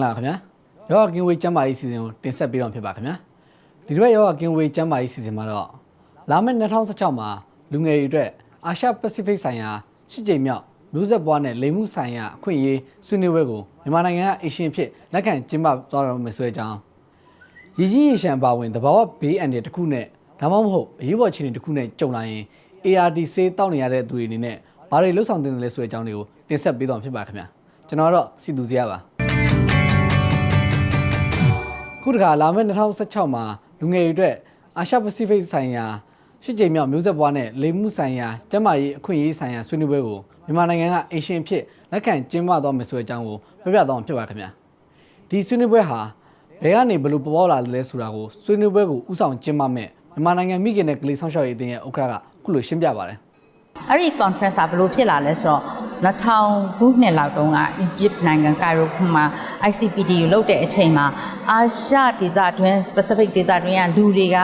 င်္ဂလာပါခင်ဗျာယောဂကင်ဝေးကျမ်းမာရေးစီစဉ်ကိုတင်ဆက်ပေးတော့ဖြစ်ပါခင်ဗျာဒီတစ်ပတ်ယောဂကင်ဝေးကျမ်းမာရေးစီစဉ်မှာတော့လာမယ့်2016မှာလူငယ်တွေအတွက်အာရှပစိဖိတ်ဆိုင်ရာရှစ်ကြိမ်မြောက်မျိုးဆက်ပွားနဲ့လိမ်မှုဆိုင်ရာအခွင့်အရေးဆွေးနွေးပွဲကိုမြန်မာနိုင်ငံကအရှင်အဖြစ်လက်ခံကျင်းပသွားတော်မယ်ဆိုတဲ့အကြောင်းရည်ကြီးရေရှမ်းပါဝင်တဘာဝဘေးအန္တရာယ်တစ်ခုနဲ့ဒါမှမဟုတ်အရေးပေါ်အခြေအနေတစ်ခုနဲ့ကြုံလာရင် ARD ဆေးတောက်နေရတဲ့သူတွေအနေနဲ့ဘာတွေလှုပ်ဆောင်တင်တယ်လဲဆိုတဲ့အကြောင်းတွေကိုတင်ဆက်ပေးတော့ဖြစ်ပါခင်ဗျာကျွန်တော်ကတော့စီသူစရာပါ ခုတခါလာမယ့်2016မှာလူငယ်တွေအတွက်အာရှပစိဖိတ်ဆိုင်ရာရှစ်ကြိမ်မြောက်မျိုးဆက်ပွားနဲ့လိမ်မှုဆိုင်ရာကျန်းမာရေးအခွင့်အရေးဆိုင်ရာဆွေးနွေးပွဲကိုမြန်မာနိုင်ငံကအင်ရှင်ဖြစ်လက်ခံကျင်းပသွားမယ်ဆိုတဲ့အကြောင်းကိုပြောပြသွားမှာဖြစ်ပါခင်ဗျာဒီဆွေးနွေးပွဲဟာဘယ်ကနေဘယ်လိုပေါ်ပေါက်လာလဲဆိုတာကိုဆွေးနွေးပွဲကိုဥဆောင်ကျင်းပမဲ့မြန်မာနိုင်ငံမိခင်နဲ့ကလေးဆောင်ရှောက်ရေးအသင်းရဲ့ဥက္ကဋ္ဌကခုလိုရှင်းပြပါတယ် အဲ့ဒီ conference ကဘယ်လိုဖြစ်လာလဲဆိုတော့2000ခုနှစ်လောက်တုန်းက Egypt နိုင်ငံကိုင်ရိုမှာ ICPD ကိုလုပ်တဲ့အချိန်မှာအာရှဒေသတွင်း specific ဒေသတွင်းကလူတွေက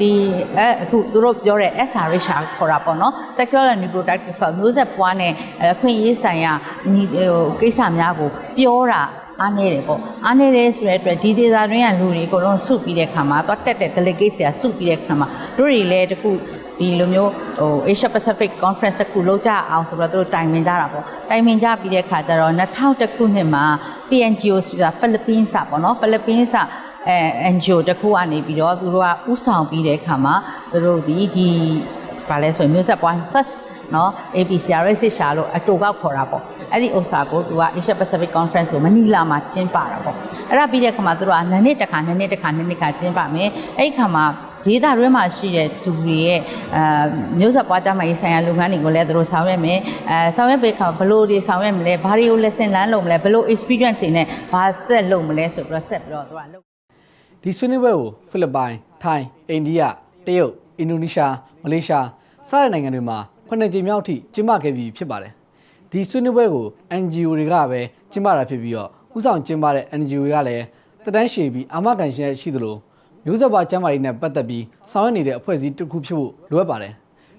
ဒီအဲအခုသူတို့ပြောတဲ့ SRH ခေါ်တာပေါ့နော် sexual and reproductive health မျိုးဆက်ပွားနဲ့အခွင့်အရေးဆိုင်ရာညီဟိုကိစ္စများကိုပြောတာအားနေတယ်ပေါ့အားနေတယ်ဆိုတဲ့အတွက်ဒီဒေသတွင်းကလူတွေအကုန်လုံးစုပြီးတဲ့ခါမှာသွားတက်တဲ့ delegate ဆရာစုပြီးတဲ့ခါမှာတို့တွေလည်းတခု ဒီလိုမျိုးဟို Asia Pacific Conference တစ်ခုလုပ်ကြအောင်ဆိုတော့သူတို့တိုင်ပင်ကြတာပေါ့တိုင်ပင်ကြပြီးတဲ့ခါကျတော့2000ခုနှစ်မှာ PNGO ဆိုတာ Philippines อ่ะပေါ့နော် Philippines อ่ะအဲ NGO တစ်ခုကနေပြီးတော့သူတို့ကဥဆောင်ပြီးတဲ့အခါမှာသူတို့ဒီဒီဗာလဲဆိုရင်မျိုးဆက်ပွား first နော် APCRS ရှာလို့အတူကောက်ခေါ်တာပေါ့အဲ့ဒီဥစ္စာကိုသူက Asia Pacific Conference ကိုမနီလာမှာကျင်းပတာပေါ့အဲ့ဒါပြီးတဲ့အခါမှာသူတို့ကနှစ်နှစ်တစ်ခါနှစ်နှစ်တစ်ခါနှစ်နှစ်ခါကျင်းပမယ်အဲ့ဒီအခါမှာ ဒေသတွင်းမှာရှိတဲ့သူတွေရဲ့အဲမျိုးဆက်ပွားကြမှာရေးဆိုင်ရာလုပ်ငန်းတွေကိုလည်းသူတို့ဆောင်ရွက်မယ်အဲဆောင်ရွက်ပေးခါဘယ်လိုတွေဆောင်ရွက်မလဲဘာတွေကို lesson learn လုပ်မလဲဘယ်လို experience တွေနဲ့ဘာဆက်လုပ်မလဲဆိုပြီးတော့ဆက်ပြီးတော့သူကလုပ်ဒီဆွေးနွေးပွဲကိုဖိလစ်ပိုင်ထိုင်းအိန္ဒိယတရုတ်အင်ဒိုနီးရှားမလေးရှားစတဲ့နိုင်ငံတွေမှာခုနှစ်ကြိမ်မြောက်အထိကျင်းပခဲ့ပြီးဖြစ်ပါတယ်ဒီဆွေးနွေးပွဲကို NGO တွေကပဲကျင်းပတာဖြစ်ပြီးတော့ဥဆောင်ကျင်းပတဲ့ NGO တွေကလည်းတက်တန်းရှည်ပြီးအာမခံရှင်ရှိသလို မျိုးဆက်ပွားကျန်းမာရေးနဲ့ပတ်သက်ပြီးဆောင်ရွက်နေတဲ့အဖွဲ့အစည်းတစ်ခုဖြစ်ဖို့လိုအပ်ပါတယ်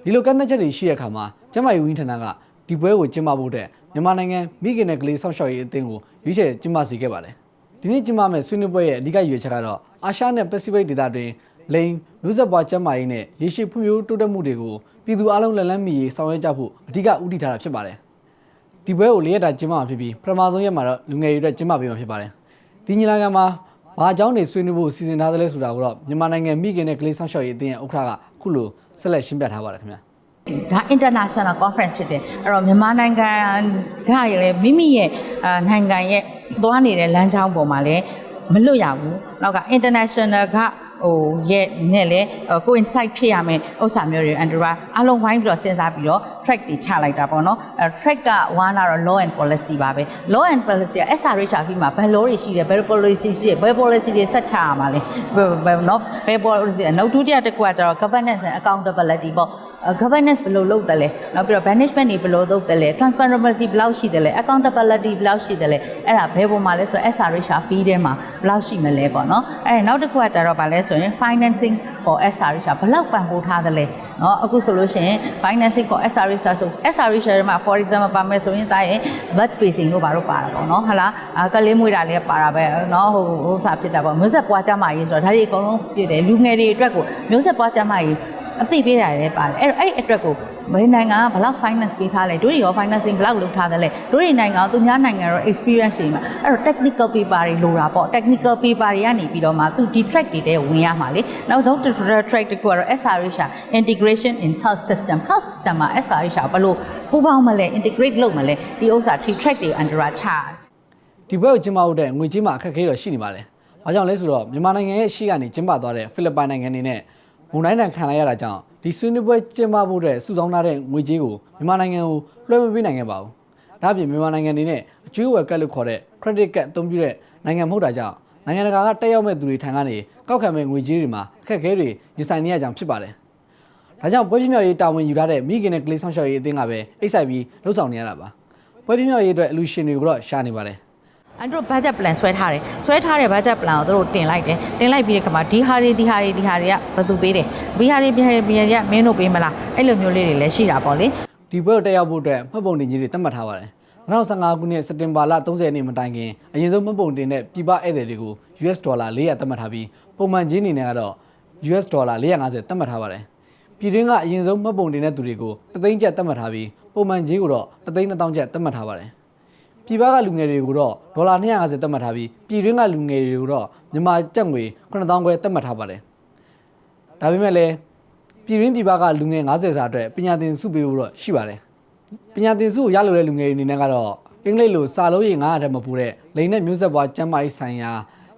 ဒီလိုကန့်သတ်ချက်တွေရှိတဲ့အခါမှာကျန်းမာရေးဝန်ကြီးဌာနကဒီပွဲကိုကျင်းပဖို့တဲ့မြန်မာနိုင်ငံမိခင်နဲ့ကလေးဆောက်ရှောက်ရေးအသင်းကိုရွေးချယ်ကျင်းပစေခဲ့ပါတယ်ဒီနေ့ကျင်းပမယ့်ဆွေးနွေးပွဲရဲ့အဓိကရည်ရွယ်ချက်ကတော့အာရှနဲ့ပစိဖိတ်ဒေသတွင်လိန်မျိုးဆက်ပွားကျန်းမာရေးနဲ့ရေရှည်ဖွံ့ဖြိုးတိုးတက်မှုတွေကိုပြည်သူအလုံးလက်လန်းမီရေးဆောင်ရွက်ကြဖို့အဓိကဦးတည်ထားတာဖြစ်ပါတယ်။ဒီပွဲကိုလေးရက်တာကျင်းပမှာဖြစ်ပြီးပထမဆုံးရက်မှာတော့လူငယ်တွေအတွက်ကျင်းပပေးမှာဖြစ်ပါတယ်။ဒီညီလာခံမှာ ဘာအကြောင်းတွေဆွေးနွေးဖို့စီစဉ်ထားသလဲဆိုတာကိုတော့မြန်မာနိုင်ငံမိခင်နဲ့ကလေးဆောင်ရှောက်ရေးအသင်းရဲ့ဥက္ကဋ္ဌကအခုလိုဆက်လက်ရှင်းပြထားပါတယ်ခင်ဗျာ။ဒါ international conference ဖြစ်တယ်အဲ့တော့မြန်မာနိုင်ငံကလည်းမိမိရဲ့အာနိုင်ငံရဲ့သွားနေတဲ့လမ်းကြောင်းပေါ်မှာလည်းမလွတ်ရဘူးနောက်က international က ဟိုရဲ့နဲ့လည်းကို insight ဖြစ်ရမယ်ဥစ္စာမျိုးတွေ under အလုံးဝိုင်းပြီးတော့စဉ်းစားပြီးတော့ track တွေချလိုက်တာပေါ့နော်အဲ track ကဝမ်းလာတော့ law and policy ပါပဲ law and policy က SRH ရှာပြီးမှာဘယ် law တွေရှိတယ်ဘယ် policy ရှိတယ်ဘယ် policy တွေဆက်ချရမှာလဲဘယ်ဘယ်နော်ဘယ် policy နောက်ဒုတိယတစ်ခုကကျတော့ governance and accountability ပေါ့ governance ဘယ်လိုလုပ်တယ်လဲနောက်ပြီးတော့ management တွေဘယ်လိုလုပ်တယ်လဲ transparency ဘယ်လောက်ရှိတယ်လဲ accountability ဘယ်လောက်ရှိတယ်လဲအဲ့ဒါဘယ်ပုံမှာလဲဆိုတော့ SRH fee ထဲမှာဘယ်လောက်ရှိမလဲပေါ့နော်အဲ့နောက်တစ်ခုကကျတော့ဗာလဲဆိုရင် financing for SRH ဘယ်လောက်ပံ့ပိုးထားတယ်လဲနော်အခုဆိုလို့ရှိရင် financing for SRH ဆို SRH ထဲမှာ for example ပါမယ်ဆိုရင်တာရင် blood spacing တို့ဘာလို့ပါတာပေါ့နော်ဟာလားကလေးမွေးတာလည်းပါတာပဲနော်ဟိုဟိုစာဖြစ်တာပေါ့မျိုးဆက်ပွားကြမှာရေးဆိုတော့ဒါတွေအကုန်လုံးပြည့်တယ်လူငယ်တွေအတွက်ကိုမျိုးဆက်ပွားကြမှာရေး အသိပေးတာလည်းပါတယ်အဲ့တော့အဲ့အတွက်ကိုဘယ်နိုင်ငံကဘယ်လောက် finance ပေးထားလဲတို့တွေရော financing ဘယ်လောက်လုပ်ထားတယ်လဲတို့တွေနိုင်ငံကသူများနိုင်ငံရော experience တွေမှာအဲ့တော့ technical paper တွေလိုတာပေါ့ technical paper တွေကနေပြီးတော့မှသူဒီ track တွေတဲ့ဝင်ရမှာလေနောက်ဆုံး track တခုကတော့ SRH integration in health system health system မှာ SRH ဘယ်လိုပူးပေါင်းမလဲ integrate လုပ်မလဲဒီဥစ္စာ three track တွေ under ချတယ်ဒီဘွဲကိုကျင်းပဖို့တဲ့ငွေကြေးမှာအခက်အခဲတော့ရှိနေပါလေ။ဘာကြောင့်လဲဆိုတော့မြန်မာနိုင်ငံရဲ့ရှေ့ကနေကျင်းပသွားတဲ့ဖိလစ်ပိုင်နိုင်ငံနေနဲ့ မုန်တိုင်းတန်ခံလိုက်ရတာကြောင့်ဒီဆွေးနွေးပွဲကျင်းပဖို့တဲ့စုဆောင်းထားတဲ့ငွေကြေးကိုမြန်မာနိုင်ငံကိုလွှဲမပေးနိုင်ခဲ့ပါဘူး။ဒါ့အပြင်မြန်မာနိုင်ငံနေနဲ့အကျွေးဝယ်ကတ်လို့ခေါ်တဲ့ credit card အသုံးပြုတဲ့နိုင်ငံမဟုတ်တာကြောင့်နိုင်ငံတကာကတက်ရောက်မဲ့သူတွေထံကနေကောက်ခံမဲ့ငွေကြေးတွေမှာအခက်အခဲတွေရင်ဆိုင်နေရကြောင်းဖြစ်ပါတယ်။ဒါကြောင့်ပွဲပြမြောက်ရေးတာဝန်ယူထားတဲ့မိခင်နဲ့ကလေးဆောင်ရှောက်ရေးအသင်းကပဲအိတ်ဆိုင်ပြီးလှုပ်ဆောင်နေရတာပါ။ပွဲပြမြောက်ရေးအတွက်အလူရှင်တွေကိုတော့ရှာနေပါတယ်။ အန်တို့ budget plan ဆွဲထားတယ်ဆွဲထားတဲ့ budget plan ကိုတို့တင်လိုက်တယ်တင်လိုက်ပြီးတဲ့ခါမှာဒီဟာတွေဒီဟာတွေဒီဟာတွေကဘယ်သူပေးတယ်ဒီဟာတွေပြန်ပြန်ရမင်းတို့ပေးမလားအဲ့လိုမျိုးလေးတွေလည်းရှိတာပေါ့လေဒီပွဲကိုတက်ရောက်ဖို့အတွက်မှတ်ပုံတင်ကြီးတွေသတ်မှတ်ထားပါတယ်။သ2015ခုနှစ်စက်တင်ဘာလ30ရက်နေ့မတိုင်ခင်အရင်ဆုံးမှတ်ပုံတင်တဲ့ပြည်ပဧည့်သည်တွေကို US ဒေါ်လာ400သတ်မှတ်ထားပြီးပုံမှန်ချင်းအနေနဲ့ကတော့ US ဒေါ်လာ450သတ်မှတ်ထားပါတယ်။ပြည်တွင်းကအရင်ဆုံးမှတ်ပုံတင်တဲ့သူတွေကိုတသိန်းကျပ်သတ်မှတ်ထားပြီးပုံမှန်ချင်းကိုတော့တသိန်း2000ကျပ်သတ်မှတ်ထားပါတယ်။ ပြည်ပကလူငယ်တွေကိုတော့ဒေါ်လာ250သတ်မှတ်ထားပြီးပြည်တွင်းကလူငယ်တွေကိုတော့မြန်မာကျပ်ငွေ9000ကျပ်သတ်မှတ်ထားပါတယ်။ဒါပေမဲ့လည်းပြည်တွင်းပြည်ပကလူငယ်90စာအတွက်ပညာသင်စုပေးဖို့တော့ရှိပါတယ်။ပညာသင်စုကိုရလိုတဲ့လူငယ်တွေအနေနဲ့ကတော့အင်္ဂလိပ်လိုစာလုံးရေ900တက်မပူတဲ့လိန်နဲ့မျိုးဆက်ပွားကျမ်းမာရေးဆိုင်ရာ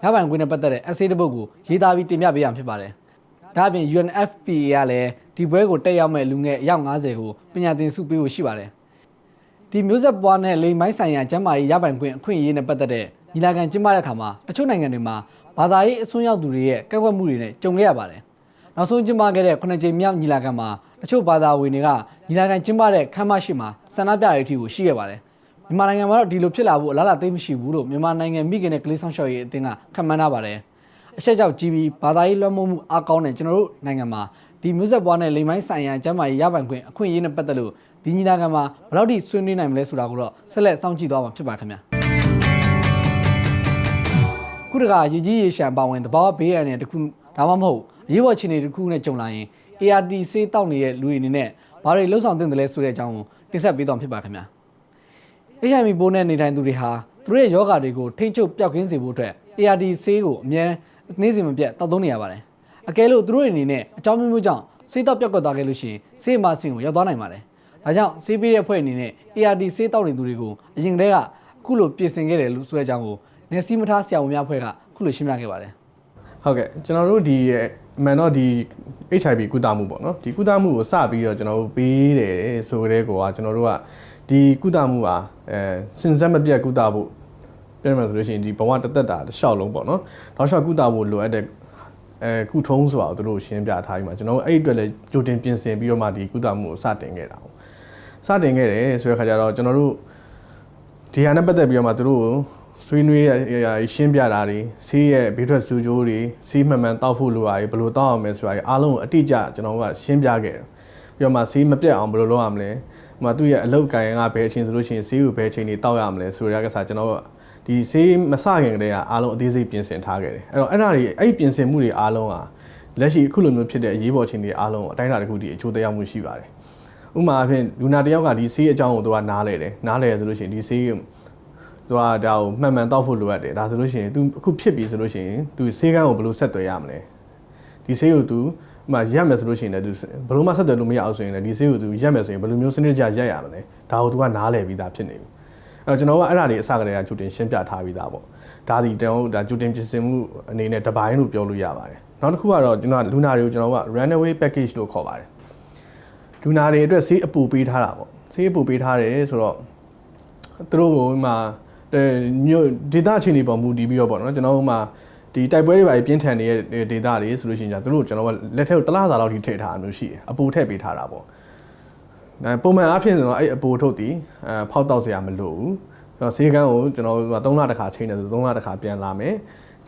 ရပိုင်ခွင့်နဲ့ပတ်သက်တဲ့ essay တစ်ပုဒ်ကိုရေးသားပြီးတင်ပြပေးရမှာဖြစ်ပါတယ်။ဒါအပြင် UNFPA ကလည်းဒီပွဲကိုတက်ရောက်မဲ့လူငယ်အယောက်90ကိုပညာသင်စုပေးဖို့ရှိပါတယ်။ ဒီမျိုးဆက်ပွားနဲ့လိန်မိုင်းဆိုင်ရာကျမ်းမာရေးရပိုင်ခွင့်အခွင့်အရေးနဲ့ပတ်သက်တဲ့ညီလာခံကျင်းပတဲ့အခါမှာတချို့နိုင်ငံတွေမှာဘာသာရေးအစွန်းရောက်သူတွေရဲ့ကန့်ကွက်မှုတွေနဲ့ကြုံခဲ့ရပါတယ်။နောက်ဆုံးကျင်းပခဲ့တဲ့ခုနှစ်ကြိမ်မြောက်ညီလာခံမှာတချို့ဘာသာဝင်တွေကညီလာခံကျင်းပတဲ့ခမ်းမရှိမှာဆန္ဒပြရတဲ့အထိကိုရှိခဲ့ပါတယ်။မြန်မာနိုင်ငံမှာတော့ဒီလိုဖြစ်လာဖို့အလားအလာသိပ်မရှိဘူးလို့မြန်မာနိုင်ငံမိခင်နဲ့ကလေးဆောင်ရှောက်ရေးအသင်းကခန့်မှန်းထားပါတယ်။အချက်ကြောင့်ကြီးပြီးဘာသာရေးလွှမ်းမိုးမှုအားကောင်းတဲ့ကျွန်တော်တို့နိုင်ငံမှာဒီမျိုးဆက်ပွားနဲ့လိမ်မိုင်းဆိုင်ရာကျမ်းမာရေးရပိုင်ခွင့်အခွင့်အရေးနဲ့ပတ်သက်လို့ ဒီညီလာခံမှာဘယ်လောက်ထိဆွေးနွေးနိုင်မလဲဆိုတာကိုတော့ဆက်လက်စောင့်ကြည့်သွားမှာဖြစ်ပါခင်ဗျာ။ခုတကရေကြီးရေရှမ်းပါဝင်တဘာဝဘေးရန်တဲ့တခုဒါမှမဟုတ်အရေးပေါ်အခြေအနေတစ်ခုနဲ့ကြုံလာရင် ART ဆေးတောက်နေတဲ့လူတွေအနေနဲ့ဘာတွေလှုပ်ဆောင်သင့်တယ်လဲဆိုတဲ့အကြောင်းကိုတင်ဆက်ပေးသွားမှာဖြစ်ပါခင်ဗျာ HIV ပိုးနဲ့နေထိုင်သူတွေဟာသူတို့ရဲ့ယောဂါတွေကိုထိမ့်ချုပ်ပျောက်ကင်းစေဖို့အတွက် ART ဆေးကိုအမြဲနေ့စဉ်မပြတ်တောက်သုံးနေရပါတယ်အကယ်လို့သူတို့တွေအနေနဲ့အကြောင်းမျိုးမျိုးကြောင့်ဆေးတောက်ပျောက်ကွက်သွားခဲ့လို့ရှိရင်ဆေးမဆင်ကိုရောက်သွားနိုင်ပါတယ် ဒါကြောင့်ဆေးပေးတဲ့အဖွဲ့အနေနဲ့ ART ဆေးတောက်နေသူတွေကိုအရင်ကတည်းကအခုလိုပြင်ဆင်ခဲ့တယ်လို့ဆိုတဲ့အကြောင်းကိုနေစီမထားဆရာဝန်များအဖွဲ့ကအခုလိုရှင်းပြခဲ့ပါတယ်ဟုတ်ကဲ့ကျွန်တော်တို့ဒီရဲ့အမှန်တော့ဒီ HIV ကုသမှုပေါ့နော်ဒီကုသမှုကိုစပြီးတော့ကျွန်တော်တို့ပေးတယ်ဆိုတဲ့ကောကကျွန်တော်တို့ကဒီကုသမှုဟာအဲစင်ဆက်မပြတ်ကုသဖို့ပြောမှဆိုလို့ရှိရင်ဒီဘဝတစ်သက်တာတစ်လျှောက်လုံးပေါ့နော်နောက်လျှောက်ကုသဖို့လိုအပ်တဲ့အဲကုထုံးဆိုတာကိုသူတို့ရှင်းပြထားပြီးမှကျွန်တော်တို့အဲ့ဒီအတွက်လည်းကြိုတင်ပြင်ဆင်ပြီးတော့မှဒီကုသမှုကိုစတင်ခဲ့တာပေါ့ စတင်ခဲ့တယ်ဆိုတဲ့ခါကျတော့ကျွန်တော်တို့ဒီဟာနဲ့ပတ်သက်ပြီးတော့မှသူတို့ကိုဆွေးနွေးရရရှင်းပြတာတွေစီးရဲ့ဘေးထွက်စူကြိုးတွေစီးမှန်မှန်တောက်ဖို့လိုတာတွေဘယ်လိုတောက်အောင်လဲဆိုတာတွေအားလုံးကိုအတိအကျကျွန်တော်တို့ကရှင်းပြခဲ့တယ်ပြီးတော့မှစီးမပြတ်အောင်ဘယ်လိုလုပ်ရမလဲဟိုမှာသူ့ရဲ့အလုတ်ကန်ကဘယ်အချိန်ဆိုလို့ရှိရင်စီးကိုဘယ်အချိန်တွေတောက်ရမလဲဆိုရတဲ့ကစားကျွန်တော်တို့ဒီစီးမစခင်ကတည်းကအားလုံးအသေးစိတ်ပြင်ဆင်ထားခဲ့တယ်အဲ့တော့အဲ့ဒါတွေအဲ့ဒီပြင်ဆင်မှုတွေအားလုံးဟာလက်ရှိအခုလိုမျိုးဖြစ်တဲ့အရေးပေါ်ချိန်တွေအားလုံးကိုအတိုင်းအတာတစ်ခုတည်းအချိုးတရားမှုရှိပါတယ် ဥပမာအဖြစ်လူနာတစ်ယောက်ကဒီဆေးအကြောင်းကိုသူကနားလဲတယ်နားလဲဆိုလို့ရှိရင်ဒီဆေးကိုသူကဒါကိုမှန်မှန်တောက်ဖို့လိုအပ်တယ်ဒါဆိုလို့ရှိရင် तू အခုဖြစ်ပြီဆိုလို့ရှိရင် तू ဆေးကန်းကိုဘယ်လိုဆက်သွယ်ရမလဲဒီဆေးကို तू ဥပမာရက်မယ်ဆိုလို့ရှိရင်လည်း तू ဘယ်လိုမှဆက်သွယ်လို့မရအောင်ဆိုရင်လည်းဒီဆေးကို तू ရက်မယ်ဆိုရင်ဘယ်လိုမျိုးစနစ်တကျရက်ရမလဲဒါကို तू ကနားလဲပြီးသားဖြစ်နေပြီအဲ့တော့ကျွန်တော်ကအဲ့ဒါတွေအစကတည်းကကြိုတင်ရှင်းပြထားပြီးသားပေါ့ဒါဒီကျွန်တော်တို့ဒါကြိုတင်ပြင်ဆင်မှုအနေနဲ့တစ်ပိုင်းလို့ပြောလို့ရပါတယ်နောက်တစ်ခုကတော့ကျွန်တော်ကလူနာတွေကိုကျွန်တော်က runaway package လို့ခေါ်ပါတယ် လူနာတွေအတွက်ဆေးအပူပေးထားတာပေါ့ဆေးအပူပေးထားတယ်ဆိုတော့သူတို့ကမှအဲမြို့ဒေတာချင်းတွေပေါ်မူတည်ပြီးတော့ပေါ့နော်ကျွန်တော်တို့မှဒီတိုက်ပွဲတွေပါပြင်းထန်နေတဲ့ဒေတာတွေဆိုလို့ရှိရင်じゃသူတို့ကျွန်တော်ကလက်ထက်ကိုတစ်လားစာလောက်ထိထည့်ထားတာမျိုးရှိတယ်အပူထည့်ပေးထားတာပေါ့အဲပုံမှန်အားဖြင့်ဆိုတော့အဲ့အပူထုတ်တည်အဲဖောက်တော့စရာမလိုဘူးအဲ့တော့ဈေးကန်းကိုကျွန်တော်တို့3လတစ်ခါချိန်တယ်ဆို3လတစ်ခါပြန်လာမယ်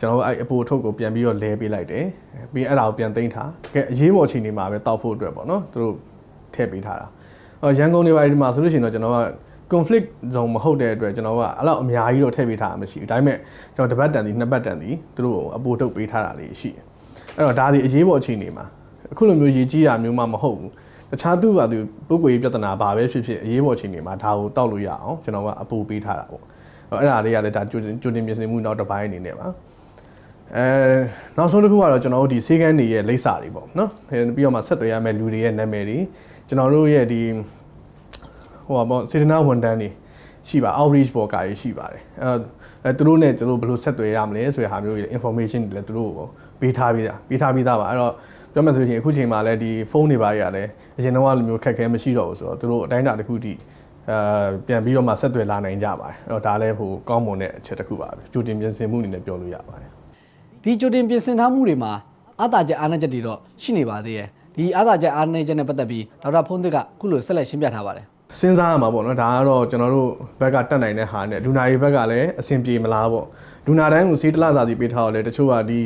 ကျွန်တော်တို့အဲ့အပူထုတ်ကိုပြန်ပြီးတော့လဲပေးလိုက်တယ်ပြီးအဲ့ဒါကိုပြန်သိမ်းထားကဲအရေးပေါ်ချိန်နေမှာပဲတောက်ဖို့အတွက်ပေါ့နော်သူတို့ ထည့်ပေးထားတာ။အော်ရန်ကုန်တွေပါဒီမှာဆိုလို့ရှိရင်တော့ကျွန်တော်က conflict zone မဟုတ်တဲ့အတွက်ကျွန်တော်ကအဲ့လောက်အများကြီးတော့ထည့်ပေးထားတာမရှိဘူး။ဒါပေမဲ့ကျွန်တော်တစ်ပတ်တန်ဒီနှစ်ပတ်တန်ဒီသူတို့ကိုအပိုထုတ်ပေးထားတာလေးရှိတယ်။အဲ့တော့ဒါဒီအရေးပေါ်အခြေအနေမှာအခုလိုမျိုးရေကြီးတာမျိုးမှမဟုတ်ဘူး။တခြားသူကသူပုဂ္ဂိုလ်ရေးပြဿနာဘာပဲဖြစ်ဖြစ်အရေးပေါ်အခြေအနေမှာဒါကိုတောက်လို့ရအောင်ကျွန်တော်ကအပိုပေးထားတာပေါ့။အဲ့ဒါလေးကလည်းဒါကြိုတင်ကြိုတင်ပြင်ဆင်မှုနောက်တစ်ပိုင်းအနေနဲ့ပါ။အဲနောက်ဆုံးတစ်ခုကတော့ကျွန်တော်တို့ဒီစေကန်းတွေရဲ့လိပ်စာတွေပေါ့နော်ပြီးတော့မှဆက်သွယ်ရမယ့်လူတွေရဲ့နာမည်တွေ ကျွန်တော်တို့ရဲ့ဒီဟိုပါပေါ့စေတနာဝန်တန်းတွေရှိပါ outreach ပေါ်ကကြီးရှိပါတယ်အဲအဲသူတို့နဲ့ကျွန်တော်ဘယ်လိုဆက်သွယ်ရမလဲဆိုတဲ့ဟာမျိုးတွေ information တွေလည်းသူတို့ကိုပေးထားပြီးသားပေးထားပြီးသားပါအဲ့တော့ပြောမှဆိုရင်အခုချိန်မှာလည်းဒီဖုန်းတွေပါရလည်းအရင်တော့လိုမျိုးခက်ခဲမရှိတော့ဘူးဆိုတော့သူတို့အတိုင်းအတာတစ်ခုတည်းအဲပြန်ပြီးတော့မှဆက်သွယ်လာနိုင်ကြပါတယ်အဲ့တော့ဒါလည်းဟိုကောင်းမွန်တဲ့အချက်တစ်ခုပါပဲကြိုတင်ပြင်ဆင်မှုအနေနဲ့ပြောလို့ရပါတယ်ဒီကြိုတင်ပြင်ဆင်ထားမှုတွေမှာအာသာချက်အားနည်းချက်တွေတော့ရှိနေပါသေးတယ် ဒီအာသာချက်အားနည်းချက်နဲ့ပတ်သက်ပြီးဒေါက်တာဖုန်းသစ်ကအခုလိုဆက်လက်ရှင်းပြထားပါတယ်စဉ်းစားရမှာပေါ့နော်ဒါကတော့ကျွန်တော်တို့ဘက်ကတက်နိုင်တဲ့ဟာနဲ့လူနာတွေဘက်ကလည်းအဆင်ပြေမလားပေါ့လူနာတိုင်းကိုစေးတလားစာစီပေးထားတော့လေတချို့ကဒီ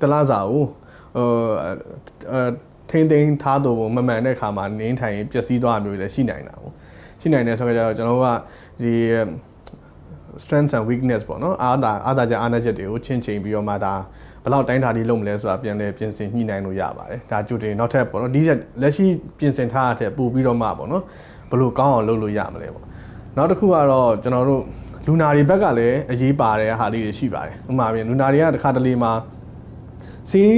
တလားစာကိုဟိုအဲထိန်းသိမ်းထားတော့မမှန်တဲ့ခါမှာနင်းထိုင်ပျက်စီးသွားမျိုးလည်းရှိနိုင်တာပေါ့ရှိနိုင်တယ်ဆိုတော့ကျွန်တော်တို့ကဒီ strengths and weakness ပေါ့နော်အားသာအားသာချက်အားနည်းချက်တွေကိုချင်းချင်းပြီးတော့မှဒါ ဘယ်လောက်တိုင်းတာဒီလုပ်မလဲဆိုတာပြန်လဲပြင်ဆင်ညှိနှိုင်းလို့ရပါတယ်ဒါကြိုတင်နောက်ထပ်ပေါ့နော်ဒီချက်လက်ရှိပြင်ဆင်ထားတဲ့ပို့ပြီးတော့မှပေါ့နော်ဘယ်လိုကောင်းအောင်လုပ်လို့ရမလဲပေါ့နောက်တစ်ခုကတော့ကျွန်တော်တို့လူနာတွေဘက်ကလည်းအရေးပါတဲ့ဟာလေးတွေရှိပါတယ်ဥပမာပြင်လူနာတွေကတစ်ခါတလေမှာစီး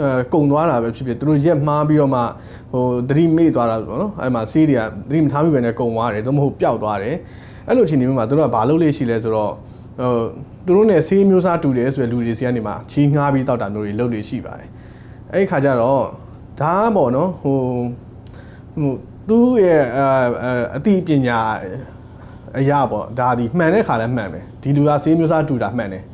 အဲကုံသွားတာပဲဖြစ်ဖြစ်သူတို့ရက်မှားပြီးတော့မှဟိုသတိမေ့သွားတာပေါ့နော်အဲ့မှာစီးတွေကသတိမထားမိပဲနဲ့ကုံသွားတယ်သို့မဟုတ်ပျောက်သွားတယ်အဲ့လိုအချိန်ဒီမှာသူတို့ကဘာလုပ်လို့ရှိလဲဆိုတော့ ဟိုသူတို့ ਨੇ ဆေးမျိုးစားတူတယ်ဆိုတဲ့လူတွေစီကနေမှချီးငှားပြီးတောက်တာမျိုးတွေလုပ်လို့ရှိပါတယ်အဲ့ဒီခါကျတော့ဒါကပေါ့နော်ဟိုဟိုသူ့ရဲ့အအတိပညာအရာပေါ့ဒါဒီမှန်တဲ့ခါလဲမှန်ပဲဒီလူကဆေးမျိုးစားတူတာမှန်တယ်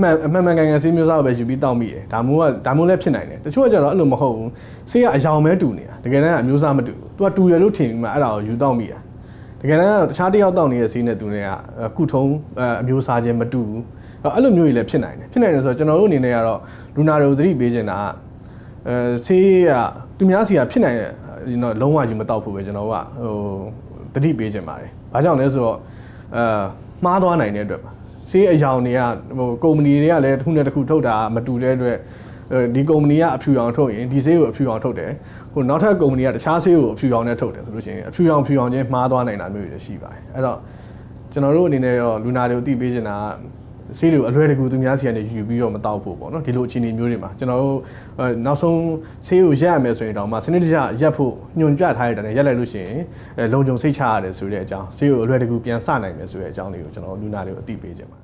မှန်အမှန်မှန်ကန်ကန်ဆေးမျိုးစားကိုပဲယူပြီးတောက်မိတယ်ဒါမျိုးကဒါမျိုးလည်းဖြစ်နိုင်တယ်တချို့ကကျတော့အဲ့လိုမဟုတ်ဘူးဆေးကအယောင်ပဲတူနေတာတကယ်တမ်းအမျိုးစားမတူဘူးသူကတူရလို့ထင်ပြီးမှအဲ့ဒါကိုယူတောက်မိတာ တကယ်တမ်းတခြားတစ်ယောက်တောက်နေတဲ့ဆေးနဲ့သူနဲ့ကကုထုံးအမျိုးစားချင်းမတူဘူးအဲ့လိုမျိုးကြီးလည်းဖြစ်နိုင်တယ်ဖြစ်နိုင်တယ်ဆိုတော့ကျွန်တော်တို့အနေနဲ့ကတော့လူနာတွေကိုသတိပေးချင်တာကအဲဆေးကသူများစီကဖြစ်နိုင်တယ်ကျွန်တော်လုံးဝယူမတောက်ဖို့ပဲကျွန်တော်ကဟိုသတိပေးချင်ပါတယ်ဘာကြောင့်လဲဆိုတော့အဲမှားသွားနိုင်တဲ့အတွက်ပါဆေးအယောင်တွေကဟိုကုမ္ပဏီတွေကလည်းတစ်ခုနဲ့တစ်ခုထုတ်တာမတူတဲ့အတွက်အဲ ဒီကုမ္ပဏီကအဖြူရောင်ထုတ်ရင်ဒီဆေးကိုအဖြူရောင်ထုတ်တယ်ဟိုနောက်ထပ်ကုမ္ပဏီကတခြားဆေးကိုအဖြူရောင်နဲ့ထုတ်တယ်ဆိုလို့ရှိရင်အဖြူရောင်ဖြူရောင်ချင်းမှားသွားနိုင်တာမျိုးတွေရှိပါတယ်အဲ့တော့ကျွန်တော်တို့အနေနဲ့ရောလူနာတွေကိုသိပေးချင်တာကဆေးတွေကိုအလွယ်တကူသူများစီကနေယူပြီးတော့မတောက်ဖို့ပေါ့နော်ဒီလိုအခြေအနေမျိုးတွေမှာကျွန်တော်တို့အဲနောက်ဆုံးဆေးကိုရက်ရမယ်ဆိုရင်တော့မှစနစ်တကျရက်ဖို့ညွန်ပြထားရတဲ့ရက်လိုက်လို့ရှိရင်အဲလုံခြုံစိတ်ချရတယ်ဆိုတဲ့အကြောင်းဆေးကိုအလွယ်တကူပြန်စနိုင်မယ်ဆိုတဲ့အကြောင်းလေးကိုကျွန်တော်လူနာတွေကိုအသိပေးချင်ပါတယ်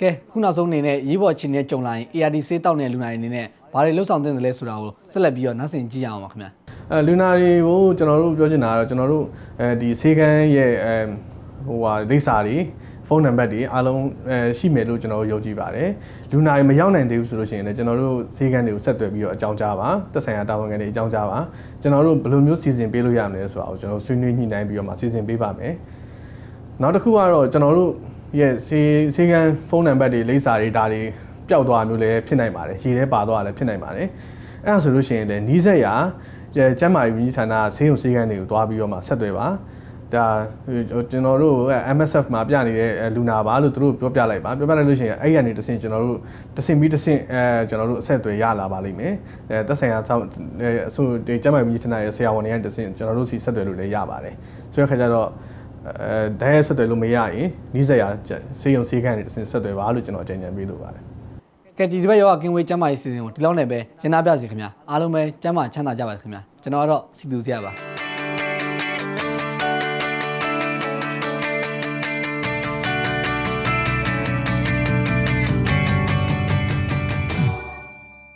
ကဲခုနောက်ဆုံးအနေနဲ့ရေးပေါ်ချင်းနဲ့ကြုံလာရင် ARD ဆေးတောက်နေတဲ့လူနာတွေအနေနဲ့ဘာတွေလှုပ်ဆောင်သင့်တယ်လဲဆိုတာကိုဆက်လက်ပြီးတော့နောက်ဆင်ကြည့်ရအောင်ပါခင်ဗျာအဲလူနာတွေကိုကျွန်တော်တို့ပြောချင်တာကတော့ကျွန်တော်တို့အဲဒီဆေးကန်းရဲ့အဲဟိုဟာဒိတ်စာတွေဖုန်းနံပါတ်တွေအားလုံးအဲရှိမယ်လို့ကျွန်တော်တို့ယုံကြည်ပါတယ်လူနာတွေမရောက်နိုင်သေးဘူးဆိုလို့ရှိရင်လည်းကျွန်တော်တို့ဆေးကန်းတွေကိုဆက်သွယ်ပြီးတော့အကြောင်းကြားပါတက်ဆိုင်ရာတာဝန်ခံတွေအကြောင်းကြားပါကျွန်တော်တို့ဘယ်လိုမျိုးစီစဉ်ပေးလို့ရမလဲဆိုတာကိုကျွန်တော်ဆွေးနွေးညှိနှိုင်းပြီးတော့မှစီစဉ်ပေးပါမယ်နောက်တစ်ခုကတော့ကျွန်တော်တို့ ရဲ့ဆေးဆေးကန်းဖုန်းနံပါတ်တွေလိပ်စာတွေဒါတွေပျောက်သွားမျိုးလည်းဖြစ်နိုင်ပါတယ်ရေထဲပါသွားလည်းဖြစ်နိုင်ပါတယ်အဲ့ဒါဆိုလို့ရှိရင်လည်းနီးစက်ရာကျကျမ်းမာရေးဝန်ကြီးဌာနဆေးရုံဆေးခန်းတွေကိုတွားပြီးတော့မှဆက်သွယ်ပါဒါကျွန်တော်တို့ MSF မှာပြနေတဲ့လူနာပါလို့သူတို့ပြောပြလိုက်ပါပြောပြလိုက်လို့ရှိရင်အဲ့ရနေတဆင့်ကျွန်တော်တို့တဆင့်ပြီးတဆင့်အဲကျွန်တော်တို့အဆက်အသွယ်ရလာပါလိမ့်မယ်အဲသက်ဆိုင်ရာဆောက်အဆိုဒီကျမ်းမာရေးဝန်ကြီးဌာနရဲ့ဆရာဝန်တွေကနေတဆင့်ကျွန်တော်တို့စီဆက်သွယ်လို့လည်းရပါတယ်ဆိုတဲ့ခါကျတော့ အဲဒိုင်ရက်ဆက်သွယ်လို့မရရင်နီးစက်ရဆေးရုံဆေးခန်းတွေတဆင့်ဆက်သွယ်ပါလို့ကျွန်တော်အကြံဉာဏ်ပေးလိုပါတယ်ကဲဒီတစ်ပတ်ရောကင်းဝေးကျမ်းမာရေးစီစဉ်ကိုဒီလောက်နဲ့ပဲရှင်းသားပြစီခင်ဗျာအားလုံးပဲကျမ်းမာချမ်းသာကြပါစေခင်ဗျာကျွန်တော်ကတော့စီသူစရာပါ